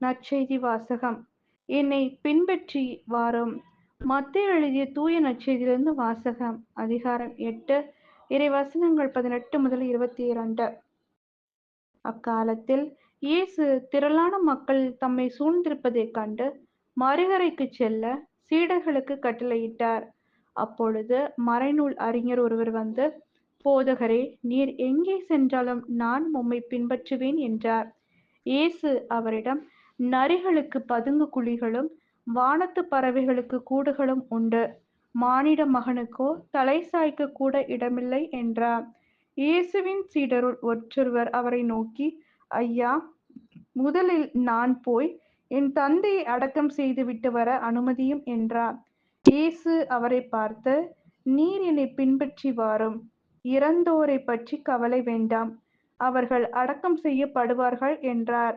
நற்செய்தி வாசகம். என்னை பின்பற்றி வாரும். மத்திய எழுதிய தூய நற்செய்தியிலிருந்து வாசகம். அதிகாரம் எட்டு. இறைவசனங்கள் பதினெட்டு முதல் இருபத்தி இரண்டு. அக்காலத்தில் இயேசு திரளான மக்கள் தம்மை சூழ்ந்திருப்பதைக் கண்டு மறுகரைக்கு செல்ல சீடர்களுக்கு கட்டளையிட்டார். அப்பொழுது மறைநூல் அறிஞர் ஒருவர் வந்து போதகரே நீர் எங்கே சென்றாலும் நான் உம்மை பின்பற்றுவேன் என்றார். இயேசு அவரிடம் நரிகளுக்கு பதுங்கு குழிகளும் வானத்து பறவைகளுக்கு கூடுகளும் உண்டு. மானிட மகனுக்கோ தலை சாய்க்க கூட இடமில்லை என்றார். இயேசுவின் சீடருள் ஒற்றொருவர் அவரை நோக்கி ஐயா முதலில் நான் போய் என் தந்தையை அடக்கம் செய்துவிட்டு வர அனுமதியும் என்றார். இயேசு அவரை பார்த்து நீர் என்னை பின்பற்றி வாரும். இறந்தோரை பற்றி கவலை வேண்டாம். அவர்கள் அடக்கம் செய்யப்படுவார்கள் என்றார்.